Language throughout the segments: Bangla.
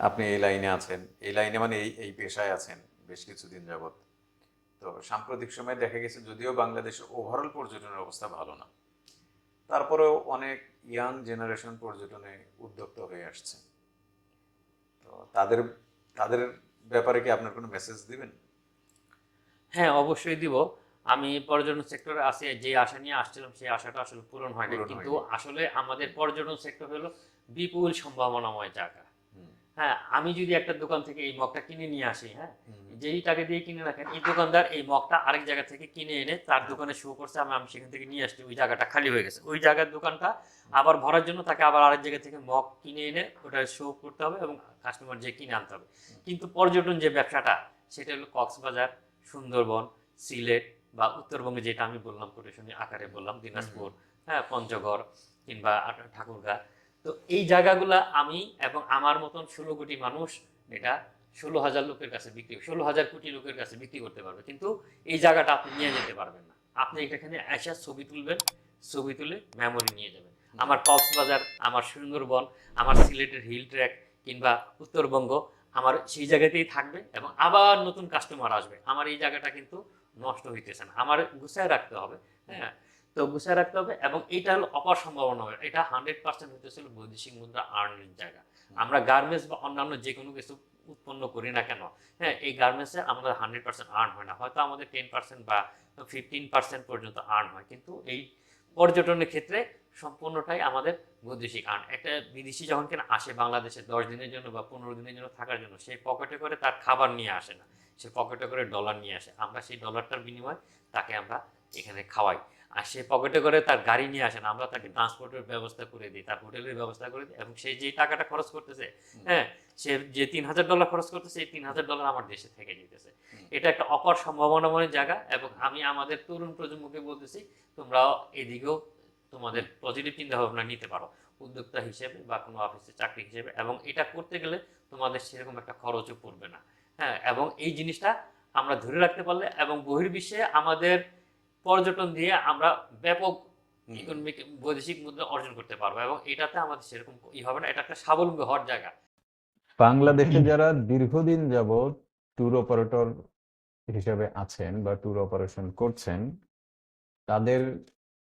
আপনি এই লাইনে আছেন এই লাইনে মানে এই এই পেশায় আছেন বেশ কিছুদিন যাবত তো সাম্প্রতিক সময়ে দেখা গেছে যদিও বাংলাদেশের ওভারঅল পর্যটনের অবস্থা ভালো না তারপরেও অনেক ইয়াং জেনারেশন পর্যটনে উদ্যোক্তা হয়ে আসছে। তো তাদের তাদের ব্যাপারে কি আপনার কোনো মেসেজ দিবেন? হ্যাঁ অবশ্যই দিব। আমি পর্যটন সেক্টরে আছি যে আশা নিয়ে আসছিলাম সেই আশাটা আসলে পূরণ হয়নি। কিন্তু আসলে আমাদের পর্যটন সেক্টর হলো বিপুল সম্ভাবনাময় জায়গা। হ্যাঁ আমি যদি একটা দোকান থেকে এই মগটা কিনে নিয়ে আসি হ্যাঁ যেই টাকা দিয়ে কিনে রাখেন এই দোকানদার এই মগটা আরেক জায়গা থেকে কিনে এনে তার দোকানে শো করছে আমি আমি সেখান থেকে নিয়ে আসছি ওই জায়গাটা খালি হয়ে গেছে। ওই জায়গার দোকানটা আবার ভরার জন্য তাকে আবার আরেক জায়গা থেকে মগ কিনে এনে ওটা শো করতে হবে এবং কাস্টমার যে কিনে আনতে হবে। কিন্তু পর্যটন যে ব্যবসাটা সেটা হলো কক্সবাজার সুন্দরবন সিলেট বা উত্তরবঙ্গে যেটা আমি বললাম কোটেশনী আকারে বললাম দিনাজপুর হ্যাঁ পঞ্চগড় কিংবা ঠাকুরগাঁ। তো এই জায়গাগুলা আমি এবং আমার মতন ষোলো কোটি মানুষ এটা ষোলো হাজার লোকের কাছে বিক্রি ষোলো হাজার কোটি লোকের কাছে বিক্রি করতে পারবে। কিন্তু এই জায়গাটা আপনি নিয়ে যেতে পারবেন না। আপনি এখানে এসে ছবি তুলবেন, ছবি তুলে মেমোরি নিয়ে যাবেন। আমার কক্সবাজার, আমার সুন্দরবন, আমার সিলেটের হিল ট্র্যাক কিংবা উত্তরবঙ্গ, আমার সেই জায়গাতেই থাকবে এবং আবার নতুন কাস্টমার আসবে। আমার এই জায়গাটা কিন্তু নষ্ট হইতেছে না। আমার গুছায় রাখতে হবে হ্যাঁ? তো গুছিয়ে রাখতে হবে এবং এটা হলো অপার সম্ভাবনা হবে এটা হান্ড্রেড পার্সেন্ট হইতেছিল বৈদেশিক মুদ্রা আর্নের জায়গা। আমরা গার্মেন্টস বা অন্যান্য যে কোনো কিছু উৎপন্ন করি না কেন হ্যাঁ এই গার্মেন্টসে আমাদের হান্ড্রেড পার্সেন্ট আর্ন হয় না। হয়তো আমাদের টেন পার্সেন্ট বা ফিফটিন পার্সেন্ট পর্যন্ত আর্ন হয় কিন্তু এই পর্যটনের ক্ষেত্রে সম্পূর্ণটাই আমাদের বৈদেশিক আর্ন একটা বিদেশি যখন কিনা আসে বাংলাদেশে দশ দিনের জন্য বা পনেরো দিনের জন্য থাকার জন্য সেই পকেটে করে তার খাবার নিয়ে আসে না। সে পকেটে করে ডলার নিয়ে আসে। আমরা সেই ডলারটার বিনিময়ে তাকে আমরা এখানে খাওয়াই। আর সে পকেটে করে তার গাড়ি নিয়ে আসে না আমরা তাকে ট্রান্সপোর্টের ব্যবস্থা করে দিই তার হোটেলের ব্যবস্থা করে দিই এবং সে যে টাকাটা খরচ করতেছে হ্যাঁ সে যে তিন হাজার ডলার খরচ করতেছে এই তিন হাজার ডলার আমার দেশে থেকে যেতেছে এটা একটা অপার সম্ভাবনাময় জায়গা এবং আমি আমাদের তরুণ প্রজন্মকে বলতেছি তোমরাও এদিকেও তোমাদের পজিটিভ চিন্তা ভাবনা নিতে পারো উদ্যোক্তা হিসেবে বা কোনো অফিসে চাকরি হিসেবে এবং এটা করতে গেলে তোমাদের সেরকম একটা খরচও পড়বে না হ্যাঁ এবং এই জিনিসটা আমরা ধরে রাখতে পারলে এবং বহির্বিশ্বে আমাদের পর্যটন দিয়ে আমরা ব্যাপক ইকোনমিক বৈদেশিক মুদ্রা অর্জন করতে পারব এবং এটাতে আমাদের সেরকম ই হবে না এটা একটা স্বাবলম্বী হওয়ার জায়গা। বাংলাদেশে যারা দীর্ঘদিন যাবৎ ট্যুর অপারেটর হিসেবে আছেন বা ট্যুর অপারেশন করছেন তাদের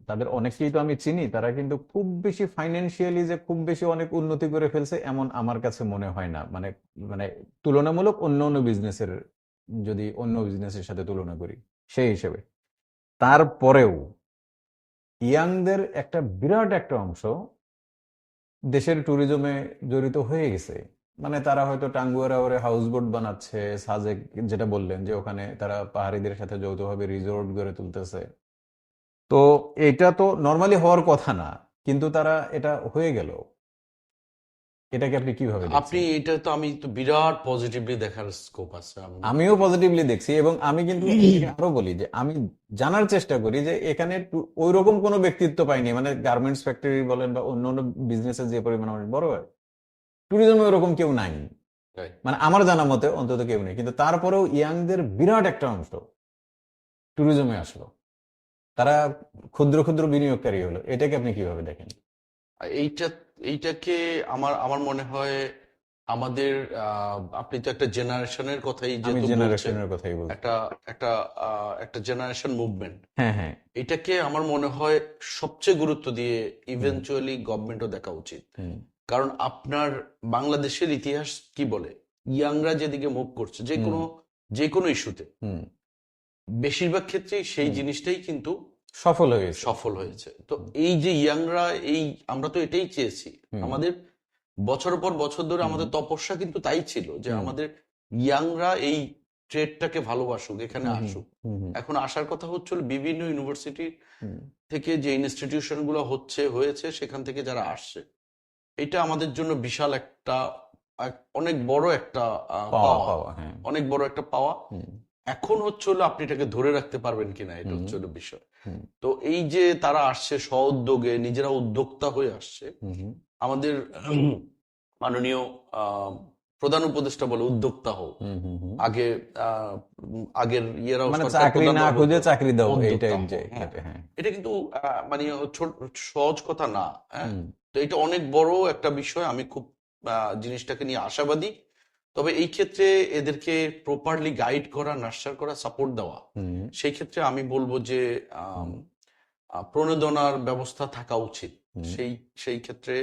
তাদের অনেকেই তো আমি চিনি তারা কিন্তু খুব বেশি ফাইন্যান্সিয়ালি যে খুব বেশি অনেক উন্নতি করে ফেলছে এমন আমার কাছে মনে হয় না। মানে মানে তুলনামূলক অন্য অন্য বিজনেসের যদি অন্য বিজনেসের সাথে তুলনা করি সেই হিসেবে। তারপরেও ইয়াংদের একটা বিরাট একটা অংশ দেশের ট্যুরিজমে জড়িত হয়ে গেছে। মানে তারা হয়তো টাঙ্গুয়ারা ওরে হাউস বোট বানাচ্ছে, সাজেক যেটা বললেন যে ওখানে তারা পাহাড়িদের সাথে যৌথভাবে রিসোর্ট গড়ে তুলতেছে। তো এটা তো নর্মালি হওয়ার কথা না, কিন্তু তারা এটা হয়ে গেল। এটাকে আপনি কীভাবে আপনি এটা তো আমি তো বিরাট পজিটিভলি দেখার স্কোপ আছে আমিও পজিটিভলি দেখছি এবং আমি কিন্তু আরও বলি যে আমি জানার চেষ্টা করি যে এখানে ওই রকম কোনো ব্যক্তিত্ব পাইনি। মানে গার্মেন্টস ফ্যাক্টরি বলেন বা অন্য অন্য বিজনেসের যে পরিমাণ মানুষ বড় হয় ট্যুরিজমে ওরকম কেউ নাই। মানে আমার জানা মতে অন্তত কেউ নেই। কিন্তু তারপরেও ইয়াংদের বিরাট একটা অংশ ট্যুরিজমে আসলো। তারা ক্ষুদ্র ক্ষুদ্র বিনিয়োগকারী হলো। এটাকে আপনি কীভাবে দেখেন? এইটা এইটাকে আমার আমার মনে হয় আমাদের আপনি তো একটা জেনারেশনের কথাই আমি জেনারেশনের কথাই বলছি। একটা একটা একটা জেনারেশন মুভমেন্ট হ্যাঁ হ্যাঁ। এটাকে আমার মনে হয় সবচেয়ে গুরুত্ব দিয়ে ইভেনচুয়ালি গভর্নমেন্টও দেখা উচিত। কারণ আপনার বাংলাদেশের ইতিহাস কি বলে? ইয়াংরা যেদিকে মুভ করছে যে কোনো যে কোনো ইস্যুতে হুম। বেশিরভাগ ক্ষেত্রেই সেই জিনিসটাই কিন্তু সফল হয়েছে। সফল হয়েছে। তো এই যে ইয়াংরা এই আমরা তো এটাই চেয়েছি। আমাদের বছর পর বছর ধরে আমাদের তপস্যা কিন্তু তাই ছিল যে আমাদের ইয়াংরা এই ট্রেডটাকে ভালোবাসুক এখানে আসুক। এখন আসার কথা হচ্ছিল বিভিন্ন ইউনিভার্সিটি থেকে যে ইনস্টিটিউশনগুলো হচ্ছে হয়েছে সেখান থেকে যারা আসছে। এটা আমাদের জন্য বিশাল একটা অনেক বড় একটা পাওয়া হ্যাঁ। অনেক বড় একটা পাওয়া। এখন হচ্ছে হলো আপনি এটাকে ধরে রাখতে পারবেন কিনা এটা হচ্ছে হলো বিষয়। তো এই যে তারা আসছে স্ব উদ্যোগে নিজেরা উদ্যোক্তা হয়ে আসছে আমাদের মাননীয় প্রধান উপদেষ্টা বলে উদ্যোক্তা হোক। আগে আহ, আগের ইয়েরাও মানে চাকরি না খুঁজে চাকরি দাও হ্যাঁ। এটা, হ্যাঁ। এটা কিন্তু মানে সহজ কথা না হ্যাঁ। তো এটা অনেক বড় একটা বিষয় আমি খুব জিনিসটাকে নিয়ে আশাবাদী। তবে এই ক্ষেত্রে এদেরকে প্রপারলি গাইড করা নার্সার করা সাপোর্ট দেওয়া সেই ক্ষেত্রে আমি বলব যে প্রণোদনার ব্যবস্থা থাকা উচিত। সেই সেই ক্ষেত্রে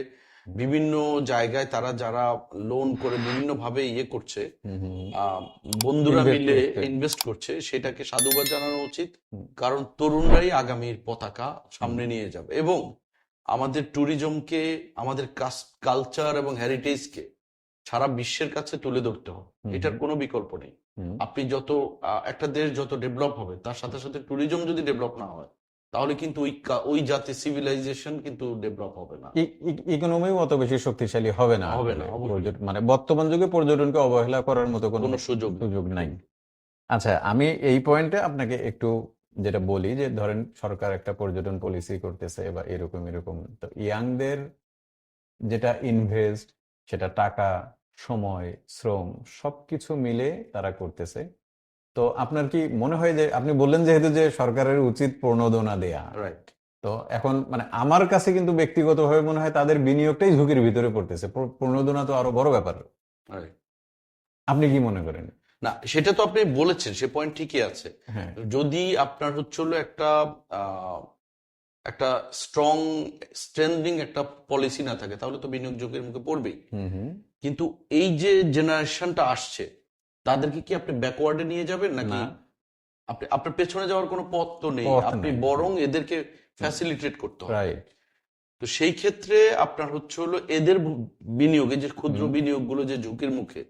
বিভিন্ন জায়গায় তারা যারা লোন করে বিভিন্ন ভাবে ইয়ে করছে বন্ধুরা মিলে ইনভেস্ট করছে সেটাকে সাধুবাদ জানানো উচিত। কারণ তরুণরাই আগামীর পতাকা সামনে নিয়ে যাবে এবং আমাদের ট্যুরিজমকে আমাদের কালচার এবং হেরিটেজকে সারা বিশ্বের কাছে তুলে ধরতে হবে। এটার কোনো বিকল্প নেই। আপনি যত একটা দেশ যত ডেভেলপ হবে তার সাথে সাথে ট্যুরিজম যদি ডেভেলপ না হয় তাহলে কিন্তু ওই ওই জাতির সিভিলাইজেশন কিন্তু ডেভেলপ হবে না। ইকোনমিও অত বেশি শক্তিশালী হবে না। হবে না, মানে বর্তমান যুগে পর্যটনকে অবহেলা করার মতো কোনো কোনো সুযোগ সুযোগ নাই। আচ্ছা আমি এই পয়েন্টে আপনাকে একটু যেটা বলি যে ধরেন সরকার একটা পর্যটন পলিসি করতেছে বা এরকম এরকম তো ইয়াংদের যেটা ইনভেস্ট সেটা টাকা সময় শ্রম সবকিছু মিলে তারা করতেছে। তো আপনার কি মনে হয় যে আপনি বললেন যেহেতু যে সরকারের উচিত প্রণোদনা দেয়া। রাইট তো এখন মানে আমার কাছে কিন্তু ব্যক্তিগতভাবে মনে হয় তাদের বিনিয়োগটাই ঝুঁকির ভিতরে পড়তেছে। প্রণোদনা তো আরও বড় ব্যাপার। রাইট আপনি কি মনে করেন? না সেটা তো আপনি বলেছেন সে পয়েন্ট ঠিকই আছে। হ্যাঁ। যদি আপনার হচ্ছে একটা আহ, একটা স্ট্রং স্ট্রেন্দিং একটা পলিসি না থাকে তাহলে তো বিনিয়োগ যোগের মুখে পড়বেই। কিন্তু এই যে জেনারেশনটা আসছে তাদেরকে কি আপনি ব্যাকওয়ার্ডে নিয়ে যাবেন নাকি আপনি আপনার পেছনে যাওয়ার কোনো পথ তো নেই আপনি বরং এদেরকে ফ্যাসিলিটেট করতে হবে। তো সেই ক্ষেত্রে আপনার হচ্ছে হলো এদের বিনিয়োগে যে ক্ষুদ্র। বিনিয়োগগুলো যে ঝুঁকির মুখে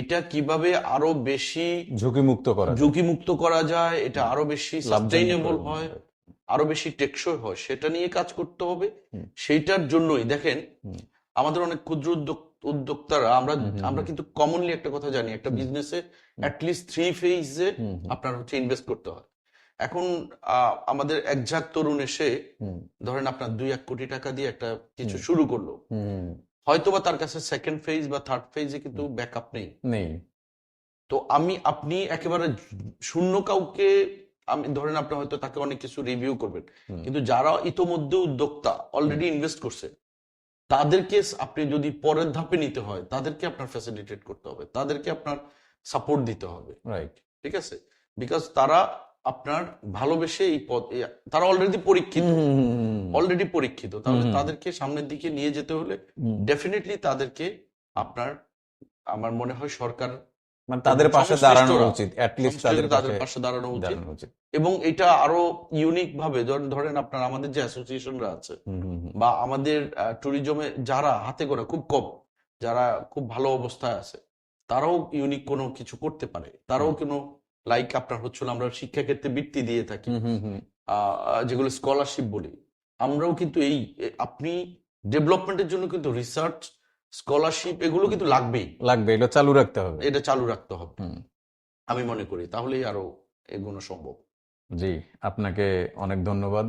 এটা কীভাবে আরও বেশি ঝুঁকি মুক্ত করা যায়। ঝুঁকি মুক্ত করা যায় এটা আরও বেশি সাস্টেইনেবল হয়। আরও বেশি টেকসই হয় সেটা নিয়ে কাজ করতে হবে। সেইটার জন্যই দেখেন আমাদের অনেক ক্ষুদ্র উদ্যোগ উদ্যোক্তারা আমরা আমরা কিন্তু কমনলি একটা কথা জানি একটা। বিজনেসে অ্যাটলিস্ট থ্রি ফেজে আপনার হচ্ছে ইনভেস্ট করতে হয়। এখন আমাদের একঝাক তরুণ এসে ধরেন আপনার দুই এক কোটি টাকা দিয়ে একটা কিছু শুরু করল। হয়তোবা তার কাছে সেকেন্ড ফেজ বা থার্ড ফেজে কিন্তু ব্যাকআপ নেই। নেই। তো আমি আপনি একেবারে শূন্য কাউকে আমি ধরেন আপনি হয়তো তাকে অনেক কিছু রিভিউ করবেন। কিন্তু যারা ইতোমধ্যে উদ্যোক্তা অলরেডি ইনভেস্ট করছে তাদেরকে আপনি যদি পরের ধাপে নিতে হয় তাদেরকে আপনার ফ্যাসিলিটেট করতে হবে তাদেরকে আপনার সাপোর্ট দিতে হবে। রাইট ঠিক আছে? বিকজ তারা আপনার ভালোবেসে এই পদ তারা অলরেডি পরীক্ষিত। অলরেডি পরীক্ষিত। তাহলে। তাদেরকে সামনের দিকে নিয়ে যেতে হলে ডেফিনেটলি তাদেরকে আপনার আমার মনে হয় সরকার মানে তাদের পাশে দাঁড়ানো উচিত অ্যাটলিস্ট তাদের পাশে দাঁড়ানো উচিত। এবং এটা আরও ইউনিক ভাবে ধরেন আপনার আমাদের যে অ্যাসোসিয়েশনরা আছে বা আমাদের ট্যুরিজমে যারা হাতে গোনা খুব কম যারা খুব ভালো অবস্থায় আছে তারাও ইউনিক কোনো কিছু করতে পারে। তারাও কোনো লাইক আপনার হচ্ছিল আমরা শিক্ষাক্ষেত্রে বৃত্তি দিয়ে থাকি যেগুলো স্কলারশিপ বলি। আমরাও কিন্তু এই আপনি ডেভেলপমেন্টের জন্য কিন্তু রিসার্চ স্কলারশিপ এগুলো কিন্তু লাগবেই। লাগবে এটা চালু রাখতে হবে। এটা চালু রাখতে হবে। আমি মনে করি তাহলেই আরও এগোনো সম্ভব। জি আপনাকে অনেক ধন্যবাদ।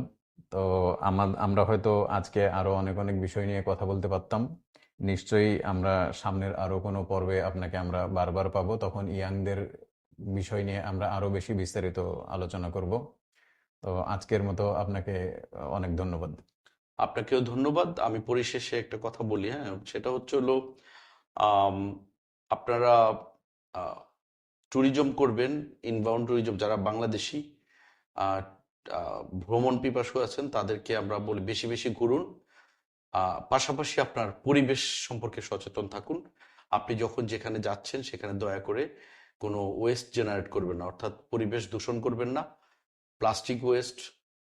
তো আমার আমরা হয়তো আজকে আরও অনেক অনেক বিষয় নিয়ে কথা বলতে পারতাম। নিশ্চয়ই আমরা সামনের আরও কোনো পর্বে আপনাকে আমরা বারবার পাবো। তখন ইয়াংদের বিষয় নিয়ে আমরা আরও বেশি বিস্তারিত আলোচনা করব। তো আজকের মতো আপনাকে অনেক ধন্যবাদ। আপনাকেও ধন্যবাদ। আমি পরিশেষে একটা কথা বলি হ্যাঁ সেটা হচ্ছে হলো আপনারা ট্যুরিজম করবেন ইনবাউন্ড ট্যুরিজম যারা বাংলাদেশি ভ্রমণ পিপাসু আছেন, তাদেরকে আমরা বলি বেশি বেশি ঘুরুন। পাশাপাশি আপনার পরিবেশ সম্পর্কে সচেতন থাকুন। আপনি যখন যেখানে যাচ্ছেন, সেখানে দয়া করে কোনো ওয়েস্ট জেনারেট করবেন না। অর্থাৎ পরিবেশ দূষণ করবেন না। প্লাস্টিক ওয়েস্ট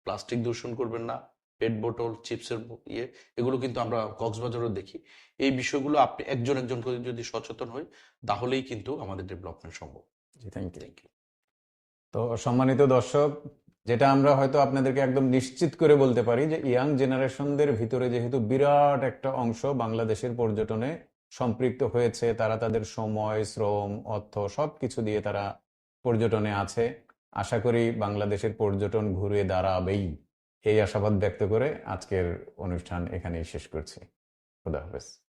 প্লাস্টিক দূষণ করবেন না। পেট বোটল চিপসের ইয়ে এগুলো কিন্তু আমরা কক্সবাজারও দেখি। এই বিষয়গুলো আপনি একজন একজন করে যদি সচেতন হই তাহলেই কিন্তু আমাদের ডেভেলপমেন্ট সম্ভব। থ্যাংক ইউ থ্যাংক ইউ তো সম্মানিত দর্শক যেটা আমরা হয়তো আপনাদেরকে একদম নিশ্চিত করে বলতে পারি যে ইয়াং জেনারেশনদের ভিতরে যেহেতু বিরাট একটা অংশ বাংলাদেশের পর্যটনে সম্পৃক্ত হয়েছে তারা তাদের সময় শ্রম অর্থ সবকিছু দিয়ে তারা পর্যটনে আছে। আশা করি বাংলাদেশের পর্যটন ঘুরে দাঁড়াবেই। এই আশাবাদ ব্যক্ত করে আজকের অনুষ্ঠান এখানেই শেষ করছি। খুদা হাফেজ।